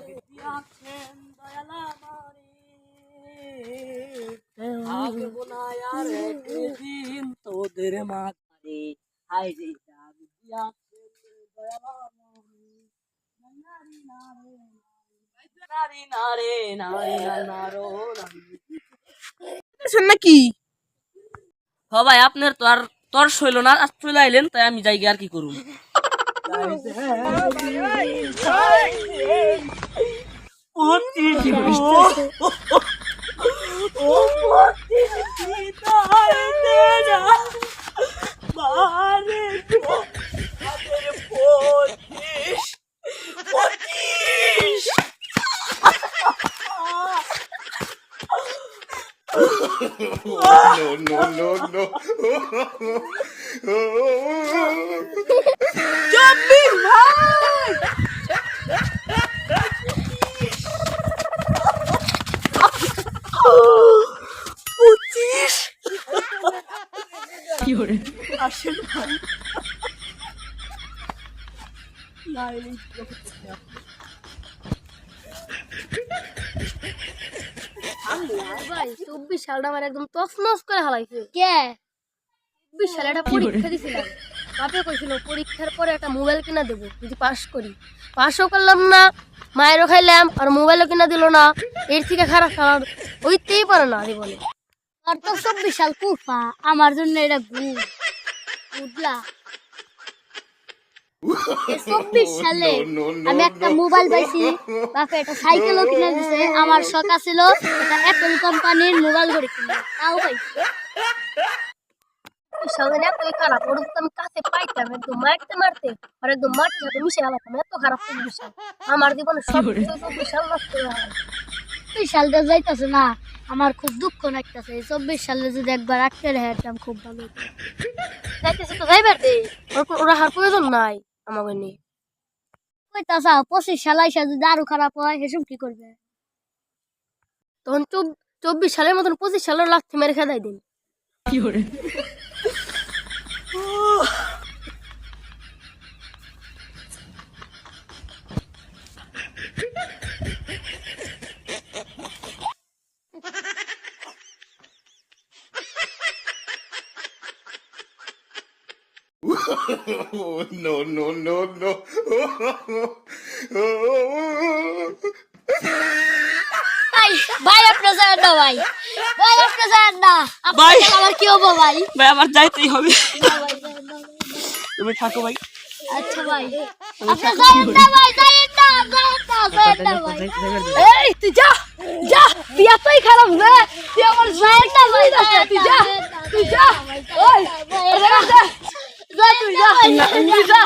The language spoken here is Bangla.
দিয়াছেন দয়াল আমারে থাকব আর একদিন তোদের মাথারে হাই রে ডাক দিয়াছেন দয়াল নারী নারে নারী নারে নারী নারো। নাকি হ ভাই আপনার তো আর তোর শৈল না চলে আইলেন তাই আমি যাই আর কি করুন no, no, no, no. ভাই চব্বিশ সালটা আমার একদম তছনছ করে হালাইছে। কে? চব্বিশ সালে একটা পরীক্ষা দিছিলাম। বাপে কইছিল পরীক্ষার পরে একটা মোবাইল কিনা দেবো যদি পাস করি। পাসও করলাম না মায়েরও খাইলাম আর মোবাইলও কিনা দিল না। এর থেকে খারাপ খারাপ হইতেই পারে না জীবনে আর তো চব্বিশ সাল কুফা আমার জন্য এটা গুড। বুঝলা? চব্বিশ সালে no, no, আমি একটা মোবাইল পাইছি বাপে একটা সাইকেলও কিনে দিছে। আমার শখ ছিল অ্যাপেল কোম্পানির মোবাইল করে কিনে তাও পাইছি। এতই খারাপ ওর আমি কাছে পাইতাম একদম মারতে মারতে। আর একদম মাটির সাথে মিশে গেলাম এত খারাপ চব্বিশ আমার জীবনে সব নষ্ট চব্বিশ সালটা যাইতেছে না। আমার খুব দুঃখ লাগতেছে। চব্বিশ সালে যদি একবার আটকে রেখেছিলাম খুব ভালো। যাইতেছে প্রয়োজন নাই আমাকে নিয়ে। কইতাছা পঁচিশ সালে আইসা যদি আরও খারাপ হয় সেসব কি করবে? তখন চব- চব্বিশ সালের মতন পঁচিশ সালের লাগছে মেরে খেদাই দিন। Oh, no, no, no, no. ভাই ভাই আপনার যায় না ভাই। ভাই আপনার যায় না। ভাই। আমার কি হব ভাই? ভাই আমার যাইতেই হবে। তুমি থাকো ভাই। আচ্ছা ভাই। আপনি যাইয়েন না ভাই যাইয়েন না যাইয়েন না যাইয়েন না ভাই। এই তুই যা যা তুই এতই খারাপ না তুই আমার যাইয়েন না ভাই তুই যা তুই যা